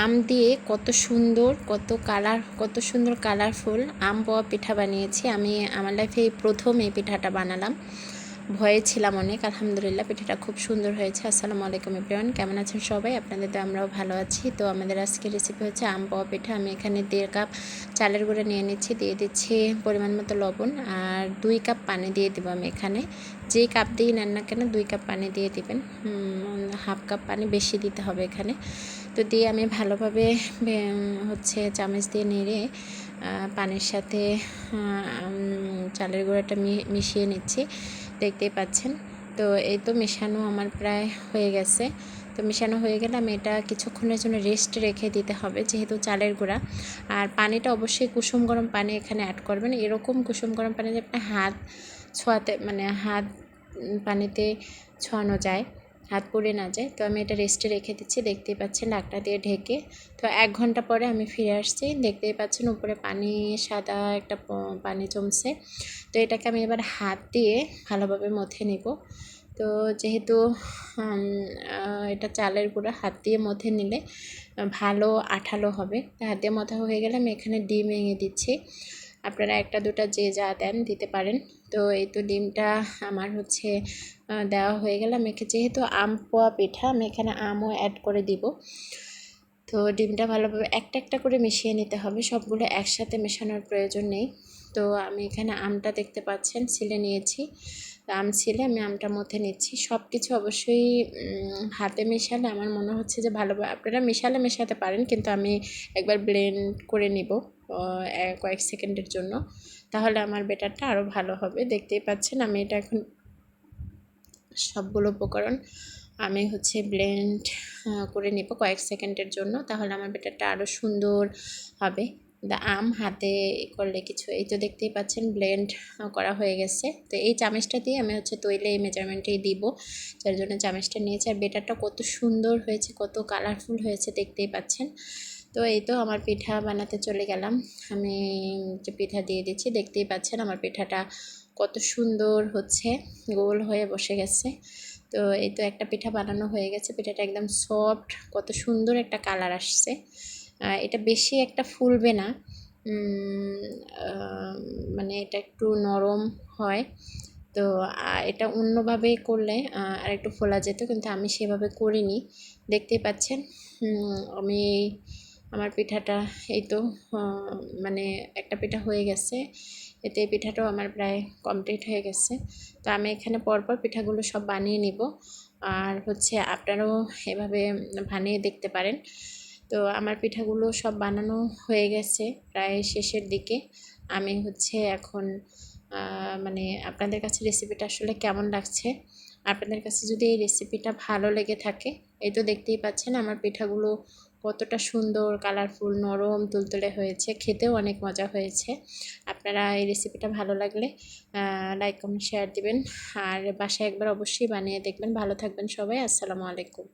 আম দিয়ে কত সুন্দর, কত কালার, কত সুন্দর কালারফুল আম পাওয়া পিঠা বানিয়েছি। আমি আমার লাইফে প্রথম এই পিঠাটা বানালাম। ভয়ে ছিলাম অনেক, আলহামদুলিল্লাহ, পিঠাটা খুব সুন্দর হয়েছে। আসসালামু আলাইকুম এভরিওয়ান, কেমন আছেন সবাই? আপনাদের তো আমরাও ভালো আছি। তো আমাদের আজকের রেসিপি হচ্ছে আম পাওয়া পিঠা। আমি এখানে দেড় কাপ চালের গুঁড়া নিয়ে নিচ্ছি, দিয়ে দিচ্ছি পরিমাণ মতো লবণ আর দুই কাপ পানি দিয়ে দেবো আমি এখানে। যেই কাপ দিয়ে নেন না কেন, দুই কাপ পানি দিয়ে দিবেন। হাফ কাপ পানি বেশি দিতে হবে এখানে। তো দিয়ে আমি ভালোভাবে হচ্ছে চামচ দিয়ে নেড়ে পানির সাথে চালের গুঁড়াটা মিশিয়ে নিচ্ছি। দেখতেই পাচ্ছেন। তো এই তো মেশানো আমার প্রায় হয়ে গেছে। তো মেশানো হয়ে গেলে আমি এটা কিছুক্ষণের জন্য রেস্ট রেখে দিতে হবে, যেহেতু চালের গুঁড়া। আর পানিটা অবশ্যই কুসুম গরম পানি এখানে অ্যাড করবেন। এরকম কুসুম গরম পানি যে আপনার হাত ছোঁয়াতে মানে হাত পানিতে ছোঁয়ানো যায়। হাত পড়ে না যায়। তো আমি এটা রেস্টে রেখে দিচ্ছি। দেখতেই পাচ্ছেন ডাকটা দিয়ে ঢেকে। তো এক ঘণ্টা পরে আমি ফিরে আসছি। দেখতেই পাচ্ছেন উপরে পানি, সাদা একটা পানি জমছে। তো এটাকে আমি এবার হাত দিয়ে ভালোভাবে মথে নেব। তো যেহেতু এটা চালের গুঁড়া, হাত দিয়ে মথে নিলে ভালো আঠালো হবে। হাত দিয়ে মথা হয়ে গেলে আমি এখানে ডিম ভেঙে দিচ্ছি। আপনারা একটা, দুটা যে যা দেন দিতে পারেন। তো এই তো ডিমটা আমার হচ্ছে দেওয়া হয়ে গেলে। আমি যেহেতু আম পোয়া পিঠা, আমি এখানে আমও অ্যাড করে দিব। তো ডিমটা ভালোভাবে একটা একটা করে মিশিয়ে নিতে হবে। সবগুলো একসাথে মেশানোর প্রয়োজন নেই। তো আমি এখানে আমটা দেখতে পাচ্ছেন, ছিলে নিয়েছি। আম ছিলে, আমি আমটার মধ্যে নিচ্ছি। সব কিছু অবশ্যই হাতে মেশালে আমার মনে হচ্ছে যে ভালো আপনারা মেশালে মেশাতে পারেন, কিন্তু আমি একবার ব্লেন্ড করে নিব। কয়েক সেকেন্ডের জন্য, তাহলে আমার বেটারটা আরও ভালো হবে। দেখতেই পাচ্ছেন, আমি এটা এখন সবগুলো উপকরণ আমি হচ্ছে ব্লেন্ড করে নিব কয়েক সেকেন্ডের জন্য, তাহলে আমার বেটারটা আরও সুন্দর হবে। দা আম হাতে করলে কিছু, এই তো দেখতেই পাচ্ছেন ব্লেন্ড করা হয়ে গেছে। তো এই চামচটা দিয়ে আমি হচ্ছে তৈলে এই মেজারমেন্টেই দিব, যার জন্য চামচটা নিয়েছি। আর বেটারটা কত সুন্দর হয়েছে, কত কালারফুল হয়েছে, দেখতেই পাচ্ছেন। তো এই তো আমার পিঠা বানাতে চলে গেলাম। আমি যে পিঠা দিয়ে দিচ্ছি, দেখতেই পাচ্ছেন আমার পিঠাটা কত সুন্দর হচ্ছে, গোল হয়ে বসে গেছে। তো এই তো একটা পিঠা বানানো হয়ে গেছে, পিঠাটা একদম সফট কত সুন্দর একটা কালার আসছে। এটা বেশি একটা ফুলবে না মানে এটা একটু নরম হয়। তো এটা অন্যভাবে করলে আর একটু ফোলা যেত, কিন্তু আমি সেভাবে করিনি। দেখতেই পাচ্ছেন আমি আমার পিঠাটা এই তো মানে একটা পিঠা হয়ে গেছে। এতে এই পিঠাটাও আমার প্রায় কমপ্লিট হয়ে গেছে। তো আমি এখানে পরপর পিঠাগুলো সব বানিয়ে নিব। আর হচ্ছে আপনারাও এভাবে বানিয়ে দেখতে পারেন। তো আমার পিঠাগুলো সব বানানো হয়ে গেছে প্রায় শেষের দিকে। আমি হচ্ছে এখন মানে আপনাদের কাছে রেসিপিটা আসলে কেমন লাগছে? আপনাদের কাছে যদি এই রেসিপিটা ভালো লেগে থাকে, এই তো দেখতেই পাচ্ছেন আমার পিঠাগুলো কতটা সুন্দর কালারফুল নরম, তুলতুলে হয়েছে, খেতেও অনেক মজা হয়েছে। আপনারা এই রেসিপিটা ভালো লাগলে লাইক কমেন্ট শেয়ার দিবেন। আর বাসায় একবার অবশ্যই বানিয়ে দেখবেন। ভালো থাকবেন সবাই, আসসালামু আলাইকুম।